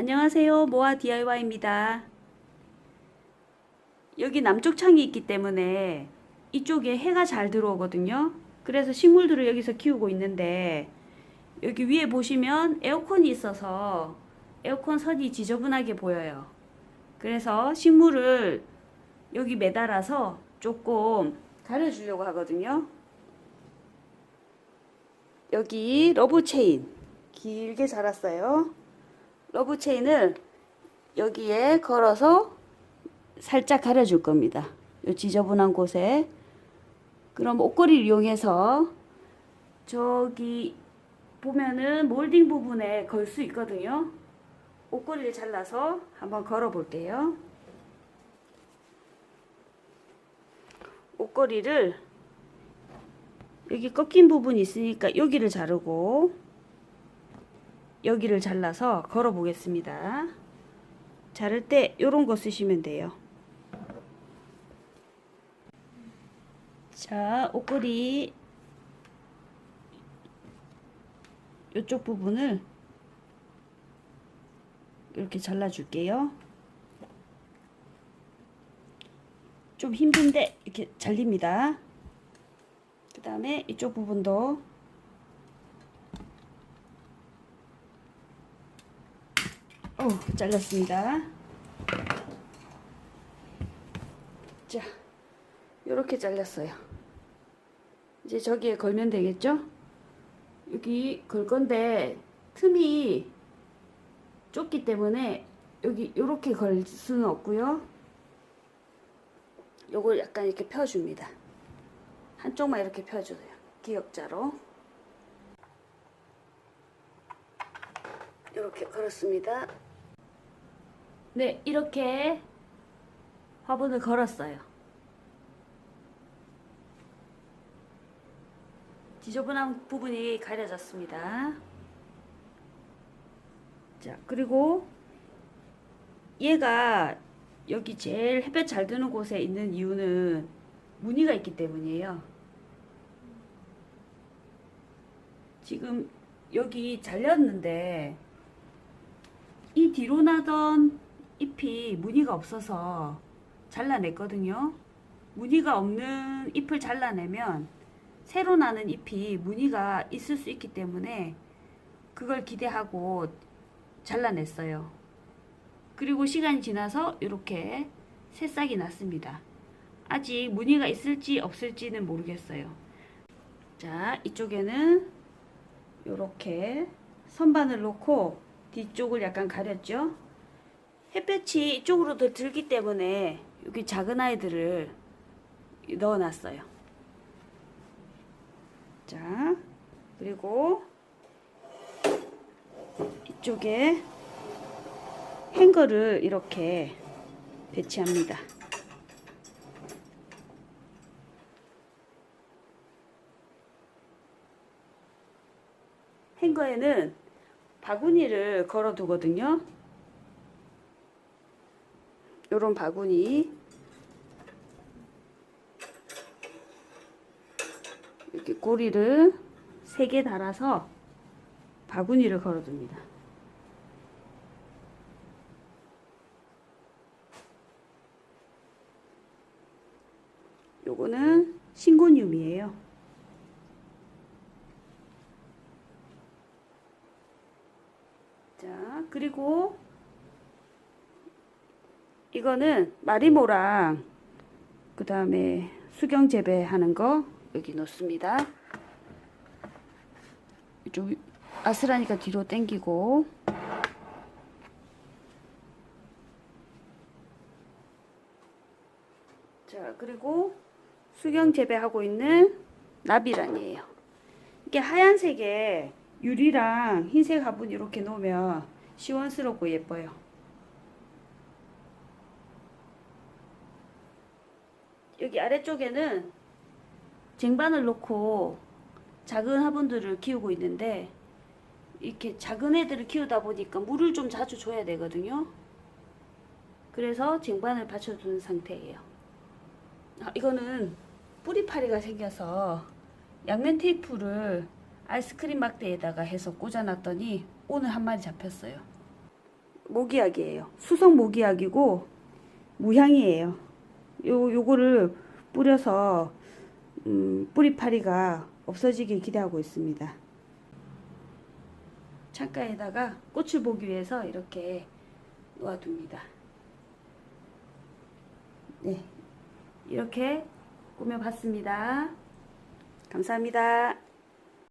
안녕하세요. 모아 DIY입니다. 여기 남쪽 창이 있기 때문에 이쪽에 해가 잘 들어오거든요. 그래서 식물들을 여기서 키우고 있는데 여기 위에 보시면 에어컨이 있어서 에어컨 선이 지저분하게 보여요. 그래서 식물을 여기 매달아서 조금 가려주려고 하거든요. 여기 러브 체인 길게 자랐어요. 러브 체인을 여기에 걸어서 살짝 가려줄 겁니다. 요 지저분한 곳에. 그럼 옷걸이를 이용해서 저기 보면은 몰딩 부분에 걸 수 있거든요. 옷걸이를 잘라서 한번 걸어 볼게요. 옷걸이를 여기 꺾인 부분이 있으니까 여기를 자르고 여기를 잘라서 걸어 보겠습니다. 자를 때 요런 거 쓰시면 돼요. 자, 옷걸이 이쪽 부분을 이렇게 잘라 줄게요. 좀 힘든데 이렇게 잘립니다. 그 다음에 이쪽 부분도 어, 잘랐습니다. 자, 이렇게 잘랐어요. 이제 저기에 걸면 되겠죠? 여기 걸 건데 틈이 좁기 때문에 여기 이렇게 걸 수는 없고요. 요걸 약간 이렇게 펴줍니다. 한쪽만 이렇게 펴줘요. 기역자로. 이렇게 걸었습니다. 네, 이렇게 화분을 걸었어요. 지저분한 부분이 가려졌습니다. 자, 그리고 얘가 여기 제일 햇볕 잘 드는 곳에 있는 이유는 무늬가 있기 때문이에요. 지금 여기 잘렸는데 이 뒤로 나던 잎이 무늬가 없어서 잘라냈거든요. 무늬가 없는 잎을 잘라내면 새로 나는 잎이 무늬가 있을 수 있기 때문에 그걸 기대하고 잘라냈어요. 그리고 시간이 지나서 이렇게 새싹이 났습니다. 아직 무늬가 있을지 없을지는 모르겠어요. 자, 이쪽에는 이렇게 선반을 놓고 뒤쪽을 약간 가렸죠. 햇볕이 이쪽으로 더 들기 때문에 여기 작은 아이들을 넣어놨어요. 자, 그리고 이쪽에 행거를 이렇게 배치합니다. 행거에는 바구니를 걸어 두거든요. 요런 바구니 이렇게 꼬리를 세개 달아서 바구니를 걸어 둡니다. 요거는 신고늄이에요. 자, 그리고 이거는 마리모랑 그 다음에 수경 재배하는 거 여기 놓습니다. 이쪽 아슬하니까 뒤로 당기고 자 그리고 수경 재배하고 있는 나비란이에요. 이게 하얀색에 유리랑 흰색 화분 이렇게 놓으면 시원스럽고 예뻐요. 여기 아래쪽에는 쟁반을 놓고 작은 화분들을 키우고 있는데 이렇게 작은 애들을 키우다 보니까 물을 좀 자주 줘야 되거든요. 그래서 쟁반을 받쳐두는 상태예요. 아, 이거는 뿌리파리가 생겨서 양면 테이프를 아이스크림 막대에다가 해서 꽂아놨더니 오늘 한 마리 잡혔어요. 모기약이에요. 수성 모기약이고 무향이에요. 요 요거를 뿌려서 음, 뿌리파리가 없어지길 기대하고 있습니다. 창가에다가 꽃을 보기 위해서 이렇게 놓아둡니다. 네, 이렇게 꾸며봤습니다. 감사합니다.